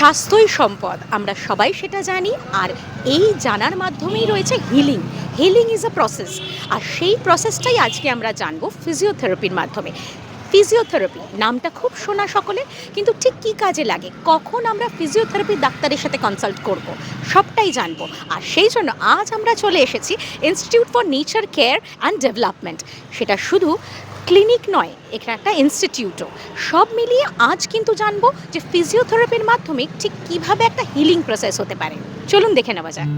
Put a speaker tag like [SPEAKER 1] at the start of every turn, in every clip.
[SPEAKER 1] স্বাস্থ্যই সম্পদ। আমরা সবাই সেটা জানি আর এই জানার মাধ্যমেই রয়েছে healing healing is a process আর সেই প্রসেসটাই আজকে আমরা জানব ফিজিওথেরাপির মাধ্যমে। ফিজিওথেরাপি। নামটা খুব শোনা সকলে কিন্তু ঠিক কী কাজে লাগে? কখন আমরা ফিজিওথেরাপি ডাক্তারের সাথে কনসাল্ট করব? সবটাই জানব। আর সেই জন্য আজ আমরা চলে এসেছি Institute for Nature Care and Development সেটা শুধু ক্লিনিক নয়, এখানে একটা ইনস্টিটিউটও সব মিলিয়ে আজ কিন্তু জানব যে ফিজিওথেরাপির মাধ্যমে ঠিক কীভাবে একটা হিলিং প্রসেস হতে পারে। চলুন দেখে নেওয়া যাক।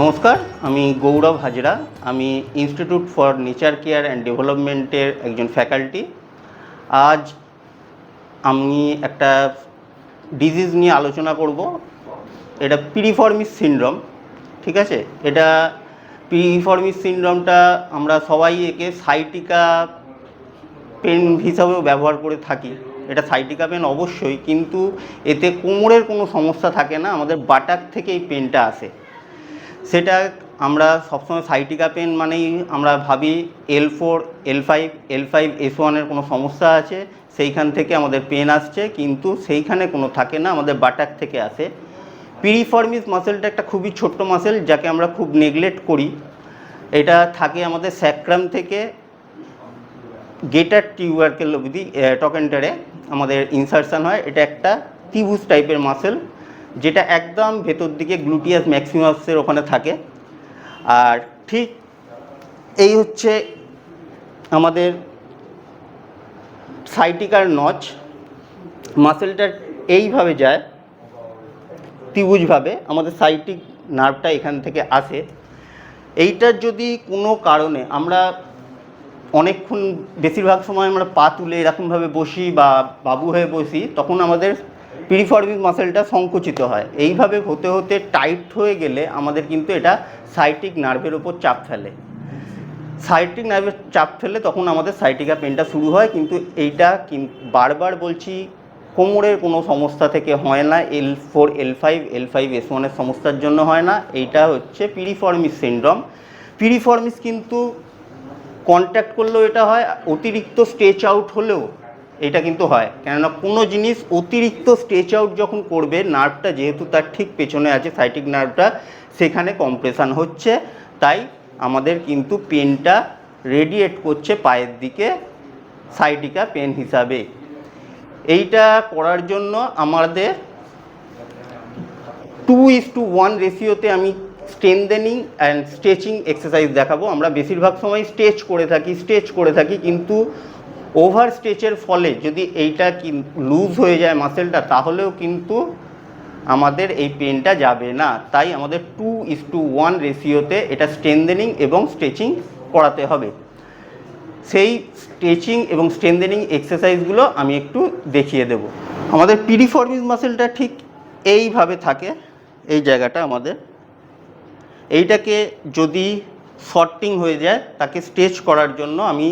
[SPEAKER 2] নমস্কার, আমি গৌরব হাজরা। আমি Institute for Nature Care and ডেভেলপমেন্টের একজন ফ্যাকাল্টি আজ আমি একটা ডিজিজ নিয়ে আলোচনা করব। এটা পিরিফর্মিস সিনড্রোম ঠিক আছে? এটা পিরিফর্মিস সিনড্রোমটা আমরা সবাই একে সাইটিকা পেন হিসাবেও ব্যবহার করে থাকি। এটা সাইটিকা পেন অবশ্যই, কিন্তু এতে কোমরের কোনো সমস্যা থাকে না, আমাদের বাটাক থেকে এই পেনটা আসে। সেটা আমরা সবসময় সাইটিকা পেন মানেই আমরা ভাবি L four L five L five S ওয়ানের কোনো সমস্যা আছে, সেইখান থেকে আমাদের পেন আসছে, কিন্তু সেইখানে কোনো থাকে না, আমাদের বাটাক থেকে আসে। পিরিফর্মিস মাসেলটা একটা খুবই ছোট্ট মাসেল যাকে আমরা খুব নেগলেক্ট করি। এটা থাকে আমাদের স্যাক্রাম থেকে গেটার টিউবারকেল অবধি টকেন্টারে আমাদের ইনসার্শন হয়। এটা একটা ত্রিভুজ টাইপের মাসেল যেটা একদম ভেতর দিকে গ্লুটিয়াস ম্যাক্সিমাসের ওখানে থাকে। আর ঠিক এই হচ্ছে আমাদের সাইটিকার নচ মাসেলটা এইভাবে যায় ত্রিভুজভাবে আমাদের সাইটিক নার্ভটা এখান থেকে আসে। এইটার যদি কোনো কারণে আমরা অনেকক্ষণ, বেশিরভাগ সময় আমরা পা তুলে এরকমভাবে বসি বা বাবু হয়ে বসি, তখন আমাদের পিরিফর্মিক মাসেলটা সংকুচিত হয়। এইভাবে হতে হতে টাইট হয়ে গেলে আমাদের কিন্তু এটা সাইটিক নার্ভের ওপর চাপ ফেলে। সাইটিক নার্ভের চাপ ফেলে তখন আমাদের সাইটিকা পেনটা শুরু হয়, কিন্তু এইটা বারবার বলছি, কোমরের কোনো সমস্যা থেকে হয় না L four L five L five S ওয়ানের সমস্যার জন্য হয় না। এইটা হচ্ছে পিরিফর্মিস সিনড্রোম পিরিফর্মিস কিন্তু কন্ট্যাক্ট করলেও এটা হয়, অতিরিক্ত স্ট্রেচ আউট হলেও। এটা কিন্তু হয়। কেননা কোনো জিনিস অতিরিক্ত স্ট্রেচ আউট যখন করবে নার্ভটা যেহেতু তার ঠিক পেছনে আছে সাইটিক নার্ভটা সেখানে কম্প্রেশন হচ্ছে। তাই আমাদের কিন্তু পেনটা রেডিয়েট করছে পায়ের দিকে সাইটিকা পেন হিসাবে। এইটা করার জন্য আমাদের টু ইস টু ওয়ান রেশিওতে আমি স্ট্রেনদেনিং অ্যান্ড স্ট্রেচিং এক্সারসাইজ দেখাবো। আমরা বেশিরভাগ সময় স্ট্রেচ করে থাকি স্ট্রেচ করে থাকি, কিন্তু ওভার স্ট্রেচের ফলে যদি এইটা লুজ হয়ে যায় মাসেলটা, তাহলেও কিন্তু আমাদের এই পেনটা যাবে না। তাই আমাদের টু ইস টু ওয়ান রেশিওতে এটা স্ট্রেনদেনিং এবং স্ট্রেচিং করাতে হবে। সেই স্ট্রেচিং এবং স্ট্রেনদেনিং এক্সারসাইজগুলো আমি একটু দেখিয়ে দেব। আমাদের পিরিফর্মিস মাসেলটা ঠিক এইভাবে থাকে, এই জায়গাটা আমাদের। এইটাকে যদি শর্টিং হয়ে যায়, তাকে স্ট্রেচ করার জন্য আমি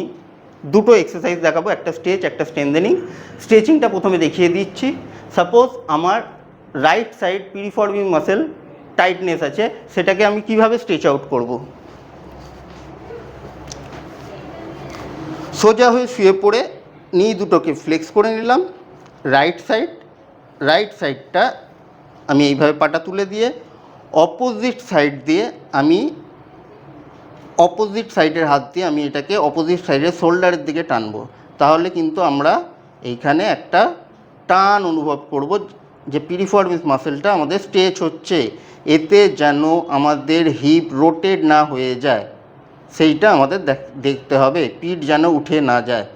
[SPEAKER 2] দুটো এক্সারসাইজ দেখাবো, একটা স্ট্রেচ একটা স্ট্রেনদেনিং স্ট্রেচিংটা প্রথমে দেখিয়ে দিচ্ছি। সাপোজ আমার right side piriformis muscle tightness আছে, সেটাকে আমি কীভাবে স্ট্রেচ আউট করব? সোজা হয়ে শুয়ে পড়ে নি দুটোকে ফ্লেক্স করে নিলাম। রাইট সাইড রাইট সাইডটা আমি এইভাবে পাটা তুলে দিয়ে অপোজিট সাইড দিয়ে আমি অপোজিট সাইডের হাত দিয়ে আমি এটাকে অপোজিট সাইডের শোল্ডারের দিকে টানবো। তাহলে কিন্তু আমরা এইখানে একটা টান অনুভব করব যে পিরিফর্মিস মাসেলটা আমাদের স্ট্রেচ হচ্ছে। এতে যেন আমাদের হিপ রোটেট না হয়ে যায়। সেইটা আমাদের দেখ- দেখতে হবে। পিঠ যেন উঠে না যায়।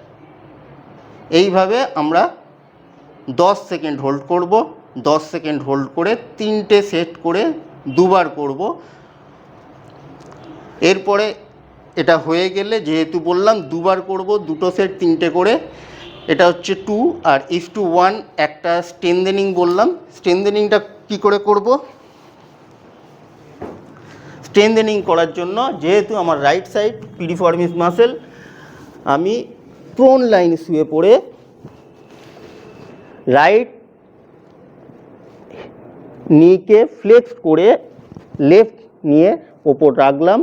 [SPEAKER 2] এইভাবে আমরা দশ সেকেন্ড হোল্ড করব। দশ সেকেন্ড হোল্ড করে তিনটে সেট করে দুবার করব। এরপরে এটা হয়ে গেলে যেহেতু বললাম দুবার করব, দুটো সেট তিনটে করে, এটা হচ্ছে টু আর ইস টু ওয়ান একটা স্ট্রেনদেনিং বললাম। স্ট্রেনদেনিংটা কী করে করব? স্ট্রেনদেনিং করার জন্য যেহেতু আমার রাইট সাইড পিরিফর্মিস মাসেল আমি প্রোন লাইন শুয়ে পড়ে রাইট নিকে ফ্লেক্স করে লেফট নিয়ে ওপর রাখলাম।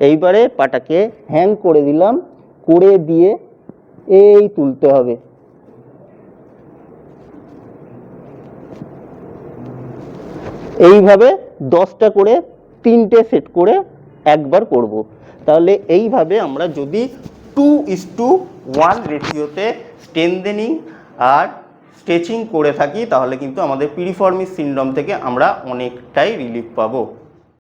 [SPEAKER 2] এইবারে পাটাকে হ্যাং করে দিলাম করে দিয়ে এই তুলতে হবে। এইভাবে দশটা করে তিনটে সেট করে একবার করব। তাহলে এইভাবে আমরা যদি টু ইস টু ওয়ান রেশিওতে স্ট্রেনদেনিং আর স্ট্রেচিং করে থাকি, তাহলে কিন্তু আমাদের পিরিফর্মিস সিনড্রোম থেকে আমরা অনেকটাই রিলিফ পাবো।